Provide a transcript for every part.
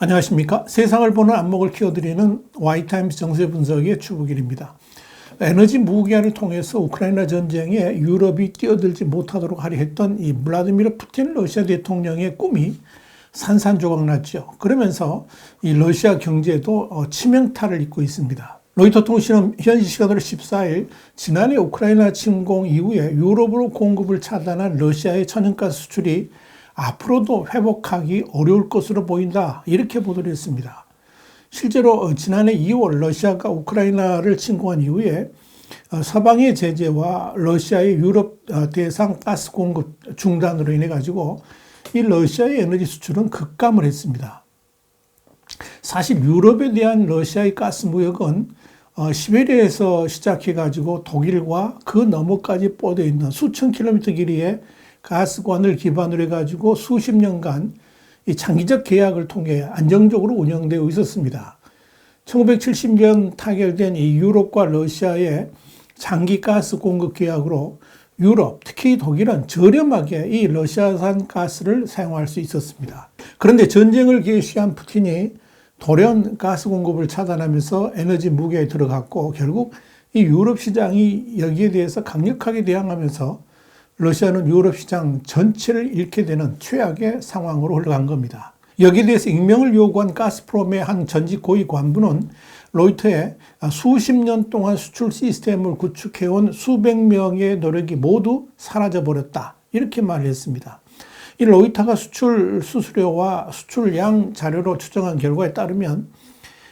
안녕하십니까. 세상을 보는 안목을 키워드리는 와이타임스 정세 분석의 추부길입니다. 에너지 무기화를 통해서 우크라이나 전쟁에 유럽이 뛰어들지 못하도록 하려 했던 이 블라디미르 푸틴 러시아 대통령의 꿈이 산산조각 났죠. 그러면서 이 러시아 경제도 어, 치명타를 입고 있습니다. 로이터 통신은 현지 시간으로 14일 지난해 우크라이나 침공 이후에 유럽으로 공급을 차단한 러시아의 천연가스 수출이 앞으로도 회복하기 어려울 것으로 보인다. 이렇게 보도를 했습니다. 실제로 어, 지난해 2월 러시아가 우크라이나를 침공한 이후에 어, 서방의 제재와 러시아의 유럽 어, 대상 가스 공급 중단으로 인해 가지고 이 러시아의 에너지 수출은 급감을 했습니다. 사실 유럽에 대한 러시아의 가스 무역은 시베리아에서 시작해 가지고 독일과 그 너머까지 뻗어 있는 수천 킬로미터 길이의 가스관을 기반으로 해가지고 수십 년간 이 장기적 계약을 통해 안정적으로 운영되어 있었습니다. 1970년 타결된 이 유럽과 러시아의 장기 가스 공급 계약으로 유럽, 특히 독일은 저렴하게 이 러시아산 가스를 사용할 수 있었습니다. 그런데 전쟁을 개시한 푸틴이 돌연 가스 공급을 차단하면서 에너지 무게에 들어갔고 결국 이 유럽 시장이 여기에 대해서 강력하게 대항하면서 러시아는 유럽 시장 전체를 잃게 되는 최악의 상황으로 흘러간 겁니다. 여기에 대해서 익명을 요구한 가스프롬의 한 전직 고위 관부는 로이터에 수십 년 동안 수출 시스템을 구축해온 수백 명의 노력이 모두 사라져버렸다. 이렇게 말했습니다. 이 로이터가 수출 수수료와 수출량 자료로 추정한 결과에 따르면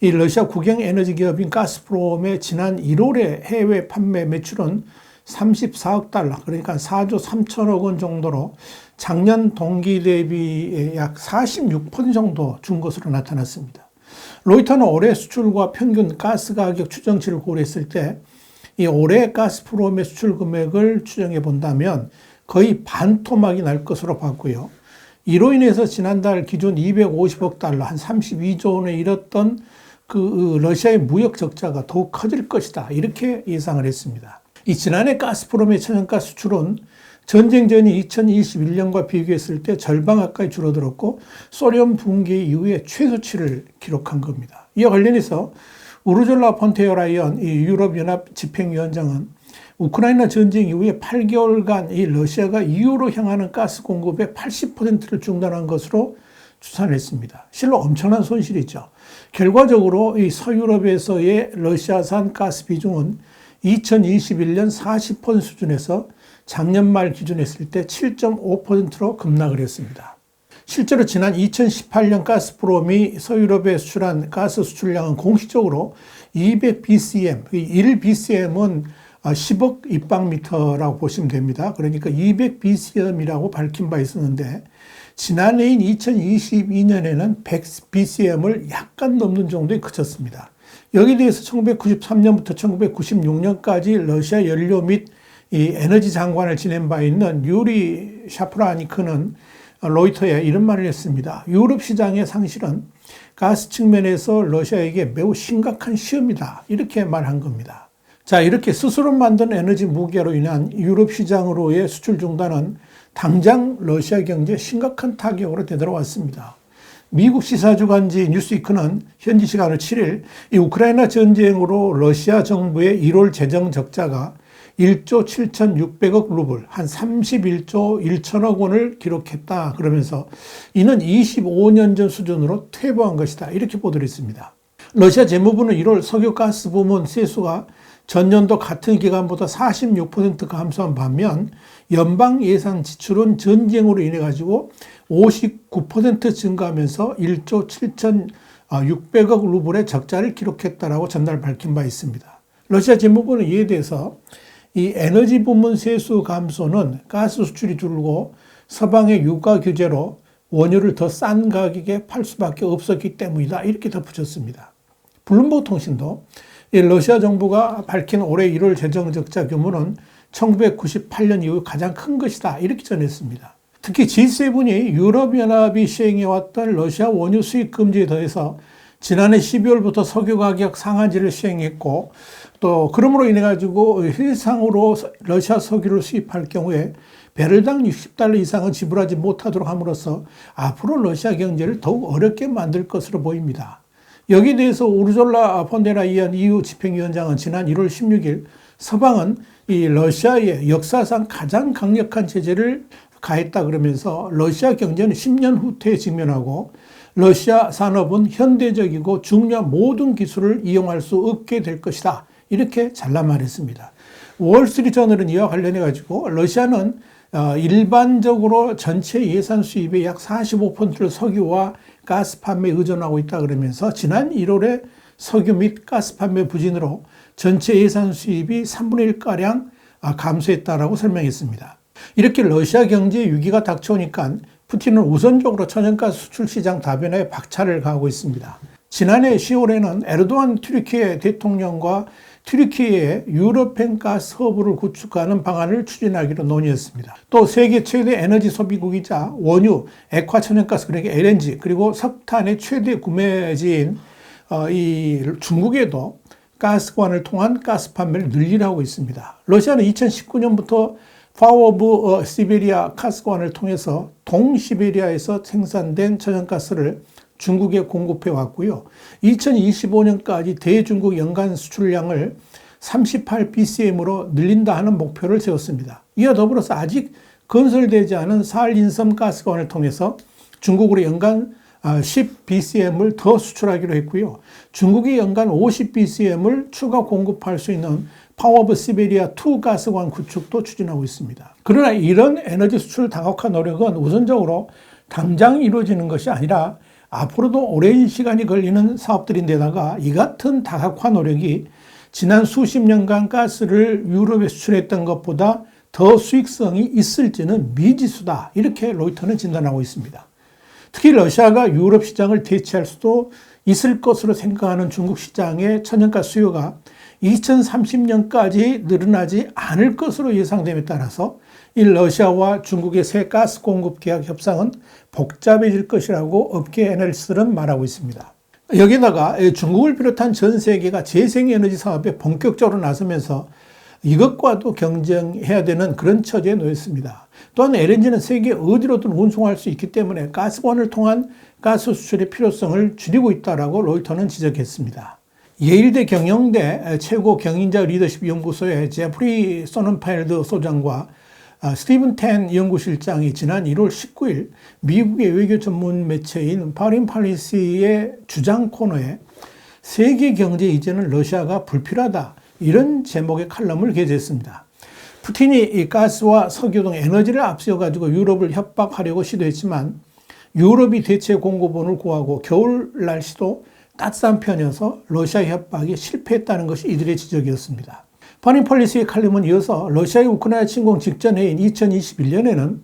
이 러시아 국영 에너지 기업인 가스프롬의 지난 1월의 해외 판매 매출은 34억 달러, 그러니까 4조 3천억 원 정도로 작년 동기 대비 약 46% 정도 준 것으로 나타났습니다. 로이터는 올해 수출과 평균 가스 가격 추정치를 고려했을 때 이 올해 가스프롬의 수출 금액을 추정해 본다면 거의 반토막이 날 것으로 봤고요. 이로 인해서 지난달 기존 250억 달러, 한 32조 원에 이뤘던 그 러시아의 무역 적자가 더욱 커질 것이다. 이렇게 예상을 했습니다. 이 지난해 가스프롬의 천연가스 수출은 전쟁 전이 2021년과 비교했을 때 절반 가까이 줄어들었고 소련 붕괴 이후에 최소치를 기록한 겁니다. 이와 관련해서 우르졸라 폰테어 라이언 유럽연합 집행위원장은 우크라이나 전쟁 이후에 8개월간 이 러시아가 EU로 향하는 가스 공급의 80%를 중단한 것으로 추산했습니다. 실로 엄청난 손실이죠. 결과적으로 이 서유럽에서의 러시아산 가스 비중은 2021년 40% 수준에서 작년 말 기준했을 때 7.5%로 급락을 했습니다. 실제로 지난 2018년 가스프롬이 서유럽에 수출한 가스 수출량은 공식적으로 200 BCM, 1 BCM은 10억 입방미터라고 보시면 됩니다. 그러니까 200 BCM이라고 밝힌 바 있었는데 지난해인 2022년에는 100 BCM을 약간 넘는 정도에 그쳤습니다. 여기에 대해서 1993년부터 1996년까지 러시아 연료 및이 에너지 장관을 지낸 바 있는 유리 샤프라니크는 로이터에 이런 말을 했습니다. 유럽 시장의 상실은 가스 측면에서 러시아에게 매우 심각한 시험이다. 이렇게 말한 겁니다. 자, 이렇게 스스로 만든 에너지 무기로 인한 유럽 시장으로의 수출 중단은 당장 러시아 경제에 심각한 타격으로 되돌아왔습니다. 미국 시사주간지 뉴스위크는 현지 시간으로 7일 이 우크라이나 전쟁으로 러시아 정부의 1월 재정 적자가 1조 7,600억 루블, 한 31조 1천억 원을 기록했다. 그러면서 이는 25년 전 수준으로 퇴보한 것이다. 이렇게 보도를 했습니다. 러시아 재무부는 1월 석유가스 부문 세수가 전년도 같은 기간보다 46% 감소한 반면 연방 예산 지출은 전쟁으로 인해 가지고 59% 증가하면서 1조 7,600억 루블의 적자를 기록했다라고 전날 밝힌 바 있습니다. 러시아 재무부는 이에 대해서 이 에너지 부문 세수 감소는 가스 수출이 줄고 서방의 유가 규제로 원유를 더 싼 가격에 팔 수밖에 없었기 때문이다. 이렇게 덧붙였습니다. 블룸버그 통신도 러시아 정부가 밝힌 올해 1월 재정 적자 규모는 1998년 이후 가장 큰 것이다. 이렇게 전했습니다. 특히 G7이 유럽연합이 시행해왔던 러시아 원유 수입 금지에 더해서 지난해 12월부터 석유 가격 상한제를 시행했고 또 그러므로 인해 가지고 해상으로 러시아 석유를 수입할 경우에 배럴당 60달러 이상은 지불하지 못하도록 함으로써 앞으로 러시아 경제를 더욱 어렵게 만들 것으로 보입니다. 여기에 대해서 우르졸라 폰데라이안 EU 집행위원장은 지난 1월 16일 서방은 이 러시아의 역사상 가장 강력한 제재를 가했다 그러면서 러시아 경제는 10년 후퇴에 직면하고 러시아 산업은 현대적이고 중요한 모든 기술을 이용할 수 없게 될 것이다. 이렇게 잘라 말했습니다. 월스트리트저널은 이와 관련해 가지고 러시아는 어, 일반적으로 전체 예산 수입의 약 45%를 석유와 가스 판매에 의존하고 있다 그러면서 지난 1월에 석유 및 가스 판매 부진으로 전체 예산 수입이 3분의 1가량 아, 감소했다라고 설명했습니다. 이렇게 러시아 경제 위기가 닥쳐오니까 푸틴은 우선적으로 천연가스 수출 시장 다변화에 박차를 가하고 있습니다. 지난해 10월에는 에르도안 튀르키예 대통령과 튀르키예의 유럽행 가스 허브를 구축하는 방안을 추진하기로 논의했습니다. 또 세계 최대 에너지 소비국이자 원유, 액화 천연가스 그러니까 LNG 그리고 석탄의 최대 구매지인 어, 이 중국에도 가스관을 통한 가스 판매를 늘리라고 있습니다. 러시아는 2019년부터 파워 오브 어, 시베리아 가스관을 통해서 동시베리아에서 생산된 천연가스를 중국에 공급해 왔고요. 2025년까지 대중국 연간 수출량을 38bcm으로 늘린다 하는 목표를 세웠습니다. 이와 더불어서 아직 건설되지 않은 사할인섬 가스관을 통해서 중국으로 연간 10bcm을 아, 더 수출하기로 했고요. 중국이 연간 50bcm을 추가 공급할 수 있는 파워 오브 시베리아 2 가스관 구축도 추진하고 있습니다. 그러나 이런 에너지 수출 다각화 노력은 우선적으로 당장 이루어지는 것이 아니라 앞으로도 오랜 시간이 걸리는 사업들인데다가 이 같은 다각화 노력이 지난 수십 년간 가스를 유럽에 수출했던 것보다 더 수익성이 있을지는 미지수다. 이렇게 로이터는 진단하고 있습니다. 특히 러시아가 유럽 시장을 대체할 수도 있을 것으로 생각하는 중국 시장의 천연가스 수요가 2030년까지 늘어나지 않을 것으로 예상됨에 따라서 이 러시아와 중국의 새 가스 공급 계약 협상은 복잡해질 것이라고 업계 애널리스트는 말하고 있습니다. 여기다가 중국을 비롯한 전 세계가 재생에너지 사업에 본격적으로 나서면서 이것과도 경쟁해야 되는 그런 처지에 놓였습니다. 또한 LNG는 세계 어디로든 운송할 수 있기 때문에 가스관을 통한 가스 수출의 필요성을 줄이고 있다라고 로이터는 지적했습니다. 예일대 경영대 최고 경인자 리더십 연구소의 제프리 소넌파일드 소장과 아, 스티븐 텐 연구실장이 지난 1월 19일 미국의 외교 전문 매체인 파린 팔리시의 주장 코너에 세계 경제 이제는 러시아가 불필요하다 이런 제목의 칼럼을 게재했습니다. 푸틴이 이 가스와 석유 등 에너지를 앞세워 가지고 유럽을 협박하려고 시도했지만 유럽이 대체 공급원을 구하고 겨울 날씨도 따뜻한 편이어서 러시아 협박이 실패했다는 것이 이들의 지적이었습니다. 파니폴리스의 칼럼은 이어서 러시아의 우크라이나 침공 직전해인 2021년에는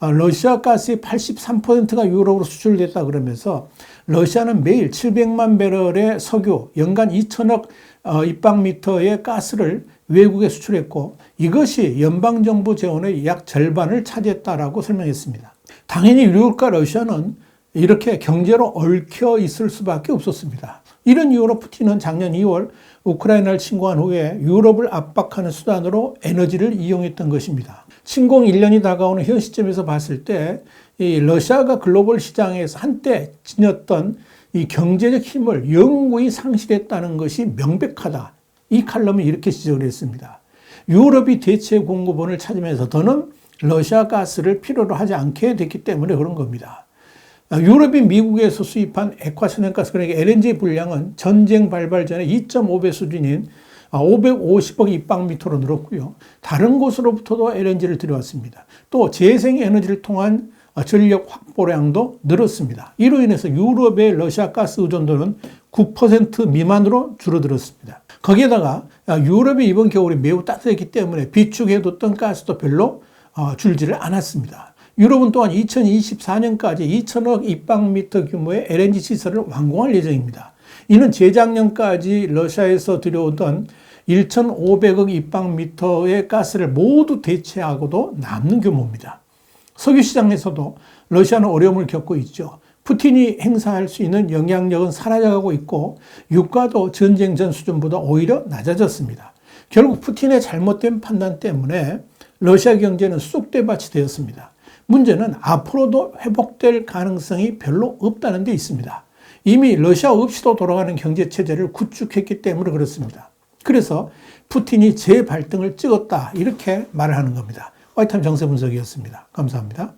어, 러시아 가스의 83%가 유럽으로 수출됐다 그러면서 러시아는 매일 700만 배럴의 석유, 연간 2천억 어, 입방미터의 가스를 외국에 수출했고 이것이 연방정부 재원의 약 절반을 차지했다라고 설명했습니다. 당연히 유럽과 러시아는 이렇게 경제로 얽혀 있을 수밖에 없었습니다. 이런 이유로 푸틴은 작년 2월 우크라이나를 침공한 후에 유럽을 압박하는 수단으로 에너지를 이용했던 것입니다. 침공 1년이 다가오는 현 시점에서 봤을 때 이 러시아가 글로벌 시장에서 한때 지녔던 이 경제적 힘을 영구히 상실했다는 것이 명백하다. 이 칼럼은 이렇게 지적을 했습니다. 유럽이 대체 공급원을 찾으면서 더는 러시아 가스를 필요로 하지 않게 됐기 때문에 그런 겁니다. 아, 유럽이 미국에서 수입한 액화천연가스 그러니까 LNG 분량은 전쟁 발발 전에 2.5배 수준인 550억 아, 입방미터로 늘었고요. 다른 곳으로부터도 LNG를 들여왔습니다. 또 재생에너지를 통한 아, 전력 확보량도 늘었습니다. 이로 인해서 유럽의 러시아 가스 의존도는 9% 미만으로 줄어들었습니다. 거기에다가 유럽이 이번 겨울이 매우 따뜻했기 때문에 비축해뒀던 가스도 별로 줄지를 않았습니다. 유럽은 또한 2024년까지 2천억 입방미터 규모의 LNG 시설을 완공할 예정입니다. 이는 재작년까지 러시아에서 들여오던 1,500억 입방미터의 가스를 모두 대체하고도 남는 규모입니다. 석유 시장에서도 러시아는 어려움을 겪고 있죠. 푸틴이 행사할 수 있는 영향력은 사라져가고 있고 유가도 전쟁 전 수준보다 오히려 낮아졌습니다. 결국 푸틴의 잘못된 판단 때문에 러시아 경제는 쑥대밭이 되었습니다. 문제는 앞으로도 회복될 가능성이 별로 없다는 데 있습니다. 이미 러시아 없이도 돌아가는 경제 체제를 구축했기 때문에 그렇습니다. 그래서 푸틴이 재발등을 찍었다 이렇게 말을 하는 겁니다. 화이트함 정세 분석이었습니다. 감사합니다.